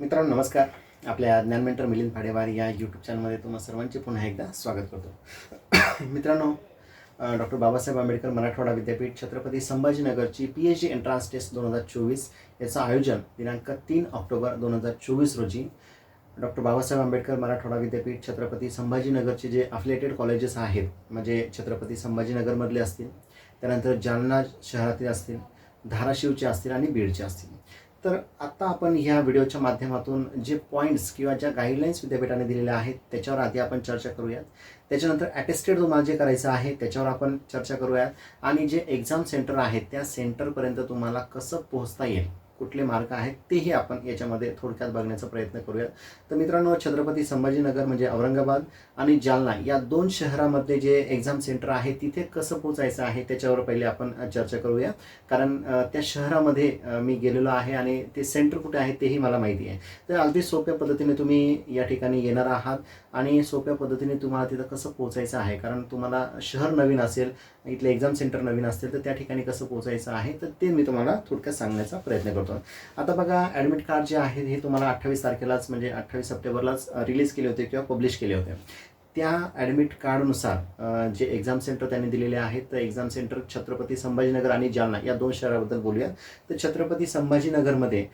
मित्रांनो नमस्कार. आपल्या ज्ञानमेंटर मिलिंद भाडेवार या यूट्यूब चॅनलमध्ये तुम्हा सर्वांचे पुन्हा एकदा स्वागत करतो. मित्रांनो डॉक्टर बाबासाहेब आंबेडकर मराठवाडा विद्यापीठ Chhatrapati संभाजीनगरची P H D entrance test दोन हजार चोवीस याचं आयोजन दिनांक तीन ऑक्टोबर दोन हजार चोवीस रोजी डॉक्टर बाबासाहेब आंबेडकर मराठवाडा विद्यापीठ छत्रपती संभाजीनगरचे जे अफिलेटेड कॉलेजेस आहेत म्हणजे छत्रपती संभाजीनगरमधले असतील त्यानंतर जालना शहरातील असतील धाराशिवचे असतील आणि बीडचे असतील. तर आत्ता आपण ह्या व्हिडिओच्या माध्यमातून जे पॉईंट्स किंवा ज्या गाईडलाईन्स विद्यापीठाने दिलेल्या आहेत त्याच्यावर आधी आपण चर्चा करूयात. त्याच्यानंतर ॲटेस्टेड तुम्हाला जे करायचं आहे त्याच्यावर आपण चर्चा करूयात. आणि जे एक्झाम सेंटर आहेत त्या सेंटरपर्यंत तुम्हाला कसं पोहोचता येईल कुठले मार्ग आहेत तेही आपण याच्यामध्ये थोडक्यात बघण्याचा प्रयत्न करूयात. तर मित्रांनो छत्रपती संभाजीनगर म्हणजे औरंगाबाद आणि जालना या दोन शहरामध्ये जे एक्झाम सेंटर आहे तिथे कसं पोचायचं आहे त्याच्यावर पहिले आपण चर्चा करूया. कारण त्या शहरामध्ये मी गेलेलो आहे आणि ते सेंटर कुठे आहे तेही मला माहिती आहे. तर अगदी सोप्या पद्धतीने तुम्ही या ठिकाणी येणार आहात आणि सोप्या पद्धतीने तुम्हाला तिथं कसं पोचायचं आहे? कारण तुम्हाला शहर नवीन असेल इथले एक्झाम सेंटर नवीन असतील तर त्या ठिकाणी कसं पोचायचं आहे? तर ते मी तुम्हाला थोडक्यात सांगण्याचा प्रयत्न करतो. आता बघा ॲडमिट कार्ड जे आहे हे तुम्हाला अठ्ठावीस तारखेलाच म्हणजे अठ्ठावीस सप्टेंबरलाच रिलीज केले होते किंवा पब्लिश केले होते. त्या ॲडमिट कार्डनुसार जे एक्झाम सेंटर त्यांनी दिलेले आहेत तर एक्झाम सेंटर छत्रपती संभाजीनगर आणि जालना या दोन शहराबद्दल बोलूया. तर छत्रपती संभाजीनगरमध्ये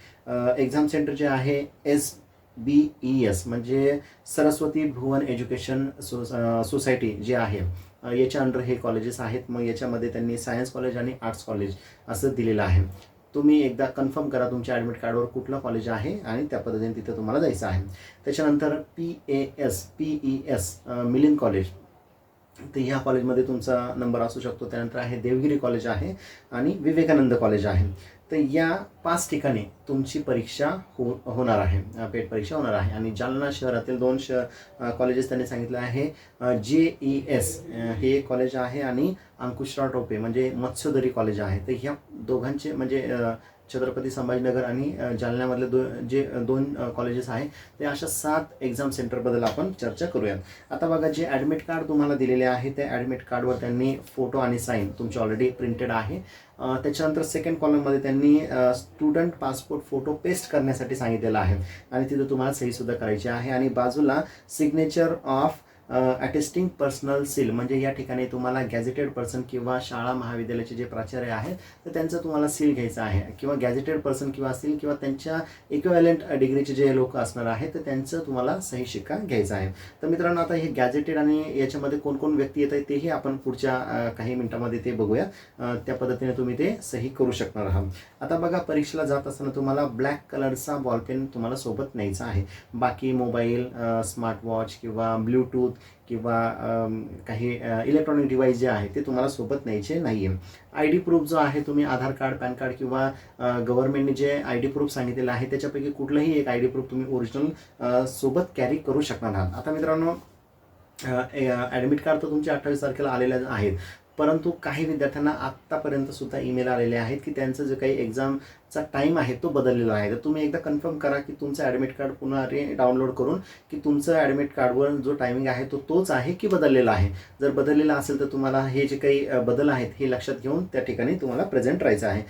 एक्झाम सेंटर जे आहे एस बी ई एस म्हणजे Saraswati Bhuvan education so society जे आहे याच्या अंडर हे कॉलेजेस आहेत. मग याच्यामध्ये त्यांनी सायन्स कॉलेज आणि आर्ट्स कॉलेज असं दिलेलं आहे. तुम्ही एकदा कन्फर्म करा तुमच्या ॲडमिट कार्डवर कुठलं कॉलेज आहे आणि त्या पद्धतीने तिथं तुम्हाला जायचं आहे. त्याच्यानंतर P E S P E S Milind college तर ह्या कॉलेजमध्ये तुमचा नंबर असू शकतो. त्यानंतर आहे देवगिरी कॉलेज आहे आणि विवेकानंद कॉलेज आहे. तर या पाच ठिकाणी तुमची परीक्षा हो होणार आहे. पेट परीक्षा होणार आहे. आणि जालना शहरातील दोन श कॉलेजेस त्यांनी सांगितलं आहे. जे ई एस हे कॉलेज आहे आणि अंकुशराव टोपे म्हणजे मत्स्योदरी कॉलेज आहे. तर ह्या दोघांचे म्हणजे छत्रपती संभाजीनगर आणि जालन्यामधले दो जे दोन कॉलेजेस आहे ते अशा सात एक्झाम सेंटरबद्दल आपण चर्चा करूयात. आता बघा जे ॲडमिट कार्ड तुम्हाला दिलेले आहे त्या ॲडमिट कार्डवर त्यांनी फोटो आणि साईन तुमची ऑलरेडी प्रिंटेड आहे. त्याच्यानंतर सेकंड कॉलममध्ये त्यांनी स्टुडंट पासपोर्ट फोटो पेस्ट करण्यासाठी सांगितलेलं आहे. आणि तिथं तुम्हाला सहीसुद्धा करायची आहे. आणि बाजूला signature of attesting personal seal म्हणजे या ठिकाणी तुम्हाला गॅझेटेड पर्सन किंवा शाळा महाविद्यालयाचे जे प्राचार्य आहेत तर त्यांचं तुम्हाला सील घ्यायचं आहे. किंवा गॅझेटेड पर्सन किंवा असतील किंवा त्यांच्या इक्वॅलेंट डिग्रीचे जे लोक असणार आहेत तर त्यांचं तुम्हाला सही शिक्का घ्यायचा आहे. तर मित्रांनो आता हे गॅझेटेड आणि याच्यामध्ये कोणकोण व्यक्ती येत आहे तेही आपण पुढच्या काही मिनिटामध्ये ते बघूया. त्या पद्धतीने तुम्ही ते सही करू शकणार आहात. आता बघा परीक्षेला जात असताना तुम्हाला ब्लॅक कलरचा बॉलपेन तुम्हाला सोबत न्यायचा आहे. बाकी मोबाईल स्मार्ट वॉच किंवा ब्लूटूथ किंवा काही इलेक्ट्रॉनिक डिव्हाइस जे आहे ते तुम्हाला सोबत न्यायचे नाही आहे आय डी प्रूफ जो आहे तुम्ही आधार कार्ड पॅन कार्ड किंवा गव्हर्नमेंटने जे आय डी प्रूफ सांगितलेलं आहे त्याच्यापैकी कुठलंही एक आय डी प्रूफ तुम्ही ओरिजिनल सोबत कॅरी करू शकणार आहात. आता मित्रांनो ॲडमिट कार्ड तर तुमच्या अठ्ठावीस तारखेला आलेले आहेत. परंतु काही विद्यार्थ्यांना आत्तापर्यंत सुद्धा ईमेल आलेले आहेत की त्यांचं जे काही एक्झाम चा टाईम आहे तो बदललेला आहे. तर तुम्ही एकदा कन्फर्म करा की तुमचं ॲडमिट कार्ड पुन्हा रे डाउनलोड करून की तुमचं ॲडमिट कार्डवर जो टायमिंग आहे तो तोच आहे की बदललेला आहे? जर बदललेला असेल तर तुम्हाला हे जे काही बदल आहेत हे लक्षात घेऊन त्या ठिकाणी तुम्हाला प्रेझेंट राहायचं आहे.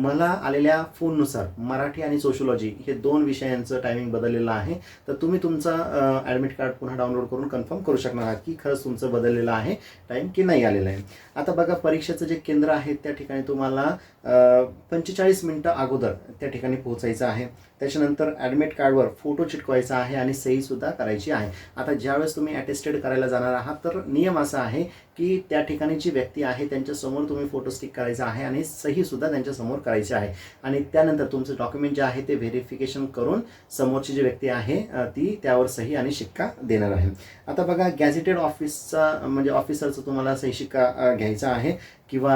मला आलेल्या फोननुसार मराठी आणि सोशोलॉजी हे दोन विषयांचं टायमिंग बदललेलं आहे. तर तुम्ही तुमचं ॲडमिट कार्ड पुन्हा डाउनलोड करून कन्फर्म करू शकणार आहात की खरंच तुमचं बदललेलं आहे टाईम की नाही आलेलं आहे. आता बघा परीक्षेचं जे केंद्र आहे त्या ठिकाणी तुम्हाला पंचेचाळीस मिनटं अगोदर त्या ठिकाणी पोहोचायचं आहे. त्याच्यानंतर ॲडमिट कार्डवर फोटो चिटकवायचा आहे आणि सहीसुद्धा करायची आहे. आता ज्यावेळेस तुम्ही अटेस्टेड करायला जाणार आहात तर नियम असा आहे की त्या ठिकाणी जी व्यक्ती आहे त्यांच्यासमोर तुम्ही फोटो स्टिक करायचा आहे आणि सहीसुद्धा त्यांच्यासमोर करायची आहे. आणि त्यानंतर तुमचं डॉक्युमेंट जे आहे ते व्हेरिफिकेशन करून समोरची जी व्यक्ती आहे ती त्यावर सही आणि शिक्का देणार आहे. आता बघा गॅझेटेड ऑफिसचा म्हणजे ऑफिसरचं तुम्हाला सही शिक्का घ्यायचा आहे किंवा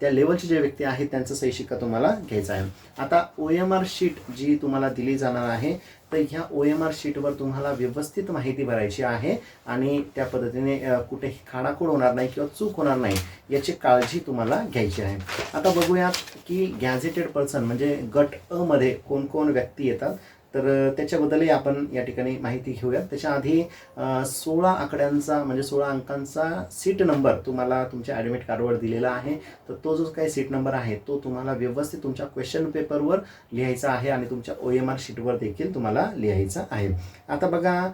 त्या लेवलचे जे व्यक्ती आहेत त्यांचा सही शिक्का तुम्हाला घ्यायचा आहे. आता ओ एम आर शीट जी तुम्हाला दिली जाणार आहे तर ह्या ओ एम आर शीटवर तुम्हाला व्यवस्थित माहिती भरायची आहे आणि त्या पद्धतीने कुठेही खाडाखोड होणार नाही किंवा चूक होणार नाही याची काळजी तुम्हाला घ्यायची आहे. आता बघूयात की गॅझेटेड पर्सन म्हणजे गट अ मध्ये कोण कोण व्यक्ती येतात तर त्याच्याबद्दलही आपण या ठिकाणी माहिती घेऊया त्याच्या आधी सोळा आकड्यांचा म्हणजे सोळा अंकांचा सीट नंबर तुम्हाला तुमच्या ॲडमिट कार्डवर दिलेला आहे. तर तो जो काही सीट नंबर आहे तो तुम्हाला व्यवस्थित तुमच्या क्वेश्चन पेपरवर लिहायचा आहे आणि तुमच्या ओ एम आर शीटवर देखील तुम्हाला लिहायचा आहे. आता बघा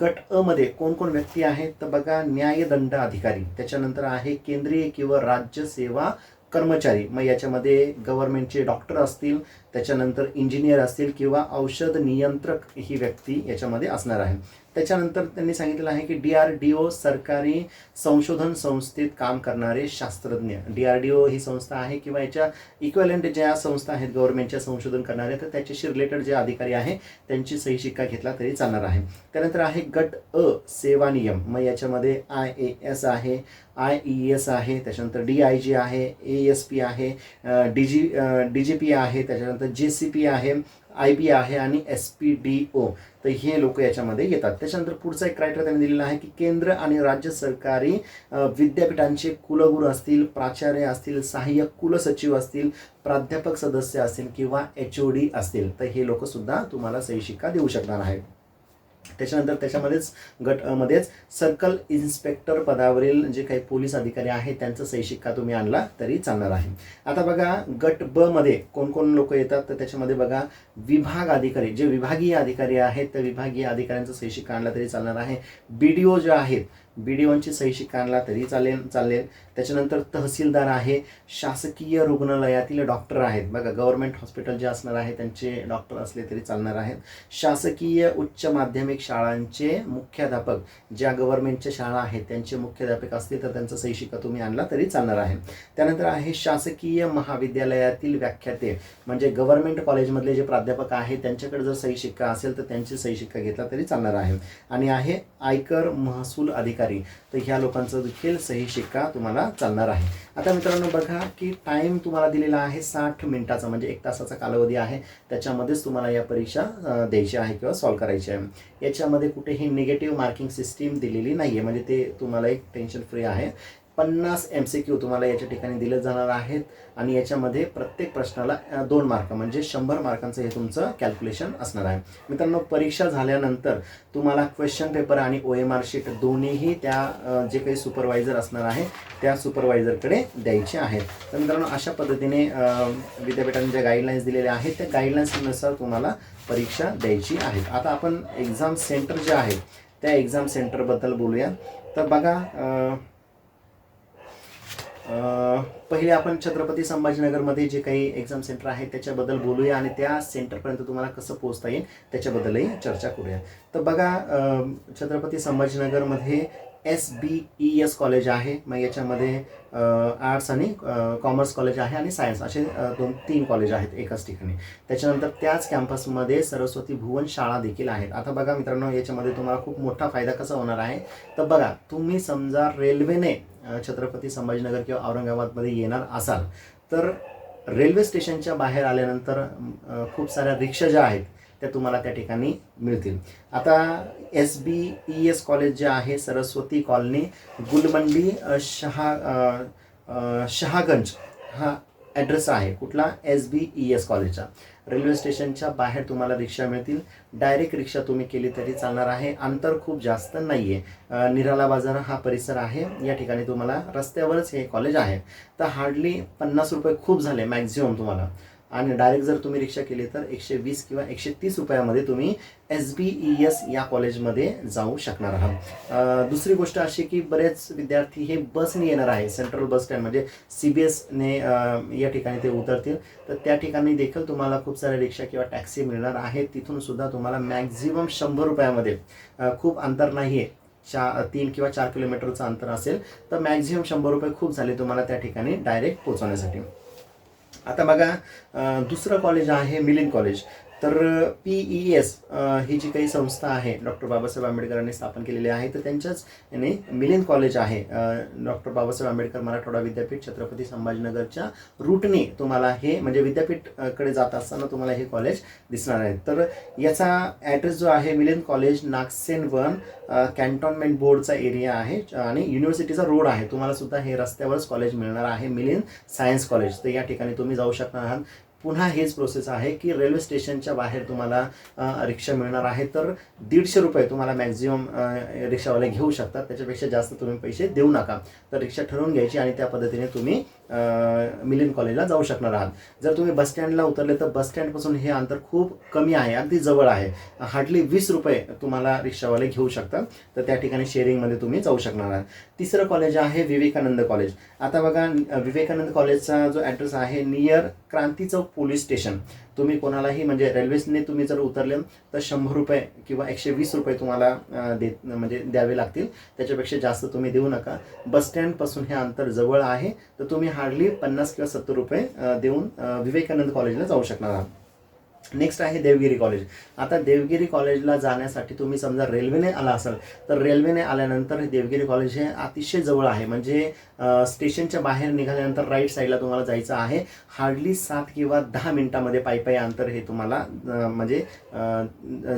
गट अ मध्ये कोण कोण व्यक्ती आहेत? तर बघा न्यायदंड अधिकारी त्याच्यानंतर आहे केंद्रीय किंवा राज्य सेवा कर्मचारी मग याच्यामध्ये गव्हर्नमेंटचे डॉक्टर असतील त्याच्यानंतर इंजिनियर असतील किंवा औषध नियंत्रक ही व्यक्ती याच्यामध्ये असणार आहे. त्याच्यानंतर त्यांनी सांगितलेलं आहे की डी आर डी ओ सरकारी संशोधन संस्थेत काम करणारे शास्त्रज्ञ. डी आर डी ओ ही संस्था आहे किंवा याच्या इक्वलंट ज्या संस्था आहेत गव्हर्नमेंटच्या संशोधन करणारे तर त्याच्याशी रिलेटेड जे अधिकारी आहे त्यांची सही शिक्का घेतला तरी चालणार आहे. त्यानंतर आहे गट अ सेवा नियम. मग याच्यामध्ये आय ए एस आहे आय ई एस आहे त्याच्यानंतर डी आय जी आहे ए एस पी आहे D G D G P आहे त्याच्यानंतर जे सी पी आहे आय बी आहे आणि एस पी डी ओ. तर हे लोक याच्यामध्ये येतात. त्याच्यानंतर पुढचा एक क्रायटेरिया त्यांनी दिलेला आहे की केंद्र आणि राज्य सरकारी विद्यापीठांचे कुलगुरू असतील प्राचार्य असतील सहाय्यक कुलसचिव असतील प्राध्यापक सदस्य असतील किंवा एच ओ डी असतील. तर हे लोकसुद्धा तुम्हाला सही शिक्का देऊ शकणार आहेत. त्याच्यानंतर त्याच्यामध्येच गट मध्येच सर्कल इन्स्पेक्टर पदावरील जे काही पोलीस अधिकारी आहेत त्यांचा सही शिक्का तुम्ही आणला तरी चालणार आहे. आता बघा गट ब मध्ये कोण कोण लोक येतात? तर त्याच्यामध्ये बघा विभाग अधिकारी जे विभागीय अधिकारी आहेत त्या विभागीय अधिकाऱ्यांचा सही शिक्का आणला तरी चालणार आहे. बी डी ओ जे आहेत बी डी ओनची सही शिकायला आणला तरी चालेल चालेल त्याच्यानंतर तहसीलदार आहे शासकीय रुग्णालयातील डॉक्टर आहेत. बघा गव्हर्नमेंट हॉस्पिटल जे असणार आहे त्यांचे डॉक्टर असले तरी चालणार आहेत. शासकीय उच्च माध्यमिक शाळांचे मुख्याध्यापक ज्या गव्हर्नमेंटच्या शाळा आहेत त्यांचे मुख्याध्यापक असतील तर त्यांचा सही शिक्का तुम्ही आणला तरी चालणार आहे. त्यानंतर आहे शासकीय महाविद्यालयातील व्याख्याते म्हणजे गव्हर्नमेंट कॉलेजमधले जे प्राध्यापक आहेत त्यांच्याकडे जर सही शिक्का असेल तर त्यांची सही शिक्का घेतला तरी चालणार आहे. आणि आहे आयकर महसूल अधिकारी. तर ह्या लोकांचा देखील सही शिक्का तुम्हाला चालणार आहे. आता मित्रांनो बघा की टाईम तुम्हाला दिलेला आहे साठ मिनिटाचा म्हणजे एक तासाचा कालावधी आहे. त्याच्यामध्येच तुम्हाला या परीक्षा द्यायची आहे किंवा सॉल्व करायची आहे. याच्यामध्ये कुठेही निगेटिव्ह मार्किंग सिस्टीम दिलेली नाही आहे म्हणजे ते तुम्हाला एक टेन्शन फ्री आहे. पन्नास एम सी क्यू तुम्हाला याच्या ठिकाणी दिले जाणार आहेत. आणि याच्यामध्ये प्रत्येक प्रश्नाला दोन मार्क म्हणजे शंभर मार्कांचं हे तुमचं कॅल्क्युलेशन असणार आहे. मित्रांनो परीक्षा झाल्यानंतर तुम्हाला क्वेश्चन पेपर आणि ओ एम आर शीट दोन्हीही त्या जे काही सुपरवायझर असणार आहे त्या सुपरवायझरकडे द्यायचे आहेत. तर मित्रांनो अशा पद्धतीने विद्यापीठाने ज्या गाईडलाईन्स दिलेल्या आहेत त्या गाईडलाईन्सनुसार तुम्हाला परीक्षा द्यायची आहेत. आता आपण एक्झाम सेंटर जे आहे त्या एक्झाम सेंटरबद्दल बोलूया तर बघा पहिले आपण छत्रपती संभाजीनगरमध्ये जे काही एक्झाम सेंटर आहे त्याच्याबद्दल बोलूया आणि त्या सेंटरपर्यंत तुम्हाला कसं पोहोचता येईल त्याच्याबद्दलही चर्चा करूया. तर बघा Chhatrapati संभाजीनगरमध्ये S B E S college आहे. मग याच्यामध्ये आर्ट्स आणि कॉमर्स कॉलेज आहे आणि सायन्स असे दोन तीन कॉलेज आहेत एकाच ठिकाणी. त्याच्यानंतर त्याच कॅम्पसमध्ये सरस्वती भुवन शाळा देखील आहेत. आता बघा मित्रांनो याच्यामध्ये तुम्हाला खूप मोठा फायदा कसा होणार आहे? तर बघा तुम्ही समजा रेल्वेने छत्रपती संभाजीनगर किंवा औरंगाबादमध्ये येणार असाल तर रेल्वे स्टेशनच्या बाहेर आल्यानंतर खूप साऱ्या रिक्षा ज्या आहेत त्या तुम्हाला त्या ठिकाणी मिळतील. आता S B E S college जे आहे सरस्वती कॉलनी गुलमंडी शहा शहागंज हा ॲड्रेस आहे. कुठला? एस बी ई एस कॉलेजचा रेल्वे स्टेशनच्या बाहेर तुम्हाला रिक्षा मिळतील. डायरेक्ट रिक्षा तुम्ही केली तरी चालणार आहे. अंतर खूप जास्त नाही आहे निराला बाजार हा परिसर आहे. या ठिकाणी तुम्हाला रस्त्यावरच हे कॉलेज आहे. तर हार्डली पन्नास रुपये खूप झाले मॅक्झिमम तुम्हाला. आणि डायरेक्ट जर तुम्ही रिक्षा केली तर एकशे वीस किंवा एकशे तीस रुपयामध्ये तुम्ही एस बी ई एस या कॉलेजमध्ये जाऊ शकणार आहात. दुसरी गोष्ट अशी की बरेच विद्यार्थी हे बसने येणार आहे. सेंट्रल बस स्टँड म्हणजे सी बी एसने या ठिकाणी ते उतरतील. तर त्या ठिकाणी देखील तुम्हाला खूप साऱ्या रिक्षा किंवा टॅक्सी मिळणार आहेत. तिथून सुद्धा तुम्हाला मॅक्झिमम शंभर रुपयामध्ये खूप अंतर नाही आहे चा तीन किंवा चार किलोमीटरचं अंतर असेल. तर मॅक्झिमम शंभर रुपये खूप झाले तुम्हाला त्या ठिकाणी डायरेक्ट पोहोचवण्यासाठी. आता बघा दुसरं कॉलेज आहे मिलिंद कॉलेज तर पी ई एस ही जी काही संस्था आहे डॉक्टर बाबासाहेब आंबेडकरांनी स्थापन केलेली आहे तर त्यांच्याच याने मिलिंद कॉलेज आहे. डॉक्टर बाबासाहेब आंबेडकर मराठवाडा विद्यापीठ छत्रपती संभाजीनगरच्या रूटने तुम्हाला हे म्हणजे विद्यापीठकडे जात असताना तुम्हाला हे कॉलेज दिसणार आहे. तर याचा ॲड्रेस जो आहे मिलिंद कॉलेज नागसेन वन कॅन्टॉनमेंट बोर्डचा एरिया आहे आणि युनिव्हर्सिटीचा रोड आहे. तुम्हाला सुद्धा हे रस्त्यावरच कॉलेज मिळणार आहे मिलिंद सायन्स कॉलेज. तर या ठिकाणी तुम्ही जाऊ शकणार आहात. पुन्हा हेच प्रोसेस आहे की रेल्वे स्टेशनच्या बाहेर तुम्हाला रिक्षा मिळणार आहे. तर दीडशे रुपये तुम्हाला मॅक्झिमम रिक्षावाले घेऊ शकतात. त्याच्यापेक्षा जास्त तुम्ही पैसे देऊ नका. तर रिक्षा ठरवून घ्यायची आणि त्या पद्धतीने तुम्ही मिलिन मिलिंद कॉलेजला जाऊ शकणार आहात. जर तुम्ही बस स्टँडला उतरले तर बस स्टँडपासून हे अंतर खूप कमी आहे. अगदी जवळ आहे. हार्डली वीस रुपये तुम्हाला रिक्षावाले घेऊ शकतात. तर त्या ठिकाणी शेअरिंगमध्ये तुम्ही जाऊ शकणार आहात. तिसरं कॉलेज आहे विवेकानंद कॉलेज आता बघा विवेकानंद कॉलेजचा जो ॲड्रेस आहे near Kranti Chowk police station. तुम्ही कोणालाही म्हणजे रेल्वेसने तुम्ही जर उतरले तर शंभर रुपये किंवा एकशे वीस रुपये तुम्हाला देत दे म्हणजे द्यावे लागतील. त्याच्यापेक्षा जास्त तुम्ही देऊ नका. बस स्टँडपासून हे अंतर जवळ आहे. तर तुम्ही हार्डली पन्नास किंवा सत्तर रुपये देऊन विवेकानंद कॉलेजला जाऊ शकणार आहात. नेक्स्ट आहे देवगिरी कॉलेज आता देवगिरी कॉलेजला जाण्यासाठी तुम्ही समजा रेल्वेने आला असाल तर रेल्वेने आल्यानंतर हे देवगिरी कॉलेज हे अतिशय जवळ आहे. म्हणजे स्टेशनच्या बाहेर निघाल्यानंतर राईट साईडला तुम्हाला जायचं आहे. हार्डली सात किंवा दहा मिनिटामध्ये पायी पायी अंतर हे तुम्हाला म्हणजे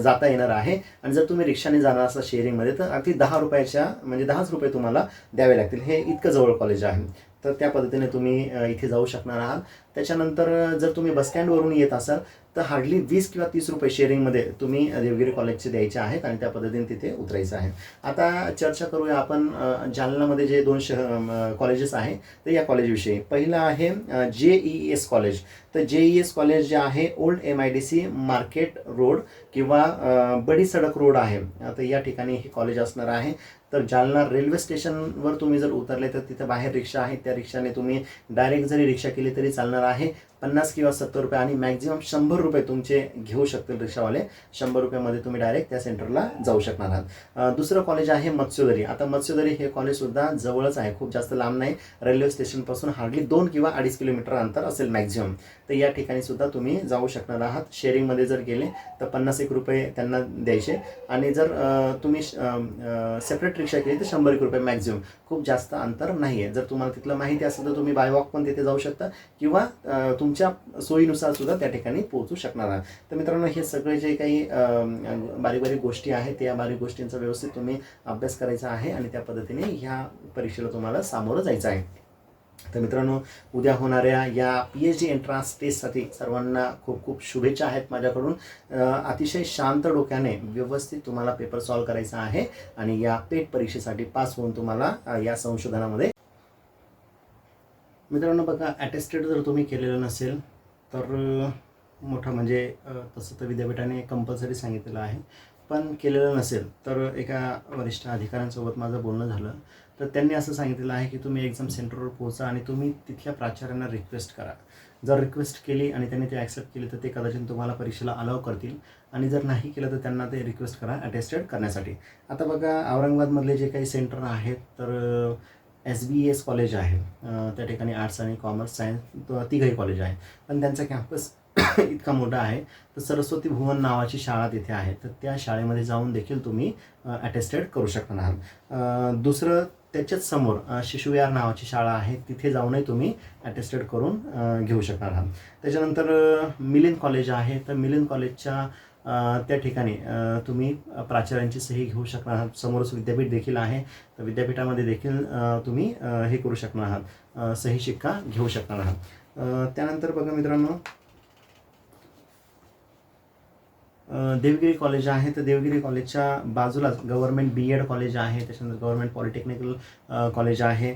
जाता येणार आहे. आणि जर तुम्ही रिक्षाने जाणार असाल शेअरिंगमध्ये तर अगदी दहा रुपयाच्या म्हणजे दहाच रुपये तुम्हाला द्यावे लागतील. हे इतकं जवळ कॉलेज आहे. तर त्या पद्धतीने तुम्ही इथे जाऊ शकणार आहात. त्याच्यानंतर जर तुम्ही बस स्टँडवरून येत असाल तर हार्डली वीस किंवा तीस रुपये शेअरिंगमध्ये तुम्ही देवगिरी कॉलेजचे द्यायचे आहेत आणि त्या पद्धतीने तिथे उतरायचं आहे. आता चर्चा करूया आपण जालनामध्ये जे दोन शह कॉलेजेस आहे तर या कॉलेजविषयी पहिलं आहे जे ई एस कॉलेज तर जे ई एस कॉलेज जे आहे old M I D C market road किंवा बडी सडक रोड आहे. तर या ठिकाणी हे कॉलेज असणार आहे. तर जालना रेल्वे स्टेशनवर तुम्ही जर उतरले तर तिथं बाहेर रिक्षा आहे. त्या रिक्षाने तुम्ही डायरेक्ट जरी रिक्षा केली तरी चालणार आहे. पन्नास किंवा सत्तर रुपये आणि मॅक्झिमम शंभर रुपये तुमचे घेऊ शकतील रिक्षावाले. शंभर रुपयामध्ये तुम्ही डायरेक्ट त्या सेंटरला जाऊ शकणार आहात. दुसरं कॉलेज आहे मत्स्योदरी. आता मत्स्योदरी हे कॉलेजसुद्धा जवळच आहे खूप जास्त लांब नाही. रेल्वे स्टेशनपासून हार्डली दोन किंवा अडीच किलोमीटर अंतर असेल मॅक्झिमम तर या ठिकाणी सुद्धा तुम्ही जाऊ शकणार आहात. शेअरिंगमध्ये जर गेले तर पन्नास एक रुपये त्यांना द्यायचे. आणि जर तुम्ही सेपरेट रिक्षा केली तर शंभर एक रुपये मॅक्झिमम खूप जास्त अंतर नाही आहे जर तुम्हाला तिथलं माहिती असेल तर तुम्ही बाय वॉक पण तिथे जाऊ शकता. किंवा तुमच्या सोयीनुसार सुद्धा त्या ठिकाणी पोहोचू शकणार आहात. तर मित्रांनो हे सगळे जे काही बारीक बारीक गोष्टी आहेत त्या बारीक गोष्टींचा व्यवस्थित तुम्ही अभ्यास करायचा आहे आणि त्या पद्धतीने ह्या परीक्षेला तुम्हाला सामोरं जायचं आहे. तर मित्रांनो उद्या होणाऱ्या या पी एच डी एंट्रान्स टेस्टसाठी सर्वांना खूप खूप शुभेच्छा आहेत माझ्याकडून. अतिशय शांत डोक्याने व्यवस्थित तुम्हाला पेपर सॉल्व करायचा आहे आणि या पेट परीक्षेसाठी पास होऊन तुम्हाला या संशोधनामध्ये मित्रांनो बघा ॲटेस्टेड जर तुम्ही केलेलं नसेल तर मोठा मोठं म्हणजे तसं तर विद्यापीठाने कंपल्सरी सांगितलेलं आहे. पण केलेलं नसेल तर एका वरिष्ठ अधिकाऱ्यांसोबत माझं बोलणं झालं. तर त्यांनी असं सांगितलेलं आहे की तुम्ही एक्झाम सेंटरवर पोहोचा आणि तुम्ही तिथल्या प्राचार्यांना रिक्वेस्ट करा. जर रिक्वेस्ट केली आणि त्यांनी ते ॲक्सेप्ट केली तर ते कदाचित तुम्हाला परीक्षेला अलाव करतील. आणि जर नाही केलं तर त्यांना ते रिक्वेस्ट करा अटेस्टेड करण्यासाठी. आता बघा औरंगाबादमधले जे काही सेंटर आहेत तर एस बी एस कॉलेज आहे. त्या ठिकाणी आर्ट्स आणि कॉमर्स सायन्स तिघही कॉलेज आहे पण त्यांचा कॅम्पस इतका मोठा आहे. तर सरस्वती भुवन नावाची शाळा तिथे आहे. तर त्या शाळेमध्ये जाऊन देखील तुम्ही अटेस्टेड करू शकणार आहात. दुसरं त्याच्याच समोर शिशुविहार नावाची शाळा आहे. तिथे जाऊनही तुम्ही अटेस्टेड करून घेऊ शकणार आहात. त्याच्यानंतर मिलिंद कॉलेज आहे. तर मिलिंद कॉलेजच्या त्या ठिकाणी तुम्ही प्राचार्यांची सही घेऊ शकणार आहात. समोरच विद्यापीठ देखील आहे. तर विद्यापीठामध्ये देखील तुम्ही हे करू शकणार आहात. सही शिक्का घेऊ शकणार आहात. त्यानंतर बघा मित्रांनो देवगिरी कॉलेज आहे. तर देवगिरी कॉलेजच्या बाजूलाच गव्हर्मेंट बी एड कॉलेज आहे. त्याच्यानंतर गव्हर्मेंट पॉलिटेक्निकल कॉलेज आहे.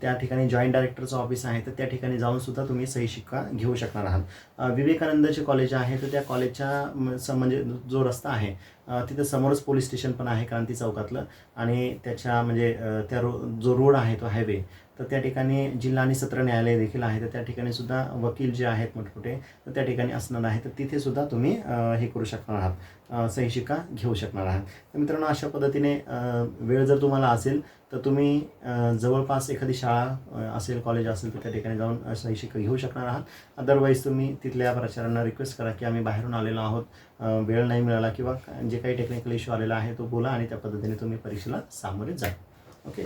त्या ठिकाणी जॉईंट डायरेक्टरचं ऑफिस आहे तर त्या ठिकाणी जाऊन सुद्धा तुम्ही सही शिक्का घेऊ शकणार आहात. विवेकानंदचे कॉलेज आहे तर त्या कॉलेजच्या स- म्हणजे जो रस्ता आहे तिथं समोरच पोलीस स्टेशन पण आहे क्रांती चौकातलं. आणि त्याच्या म्हणजे त्या रो जो रोड आहे तो हायवे तर त्या ठिकाणी जिल्हा आणि सत्र न्यायालय देखील आहे. तर त्या ठिकाणी सुद्धा वकील जे आहेत मोठमोठे तर त्या ठिकाणी असणार आहे तर तिथे सुद्धा तुम्ही हे करू शकणार आहात. सहीशिका घेऊ शकणार आहात. तर मित्रांनो अशा पद्धतीने वेळ जर तुम्हाला असेल तर तुम्ही जवळपास एखादी शाळा असेल कॉलेज असेल तर त्या ठिकाणी जाऊन सहीशिका घेऊ शकणार आहात. अदरवाईज तुम्ही तिथल्या प्राचार्यांना रिक्वेस्ट करा की आम्ही बाहेरून आलेलो आहोत. वेळ नाही मिळाला किंवा जे जे काही टेक्निकल इश्यू आलेला आहे तो बोला आणि त्या पद्धतीने तुम्ही परीक्षेला सामोरे जा. ओके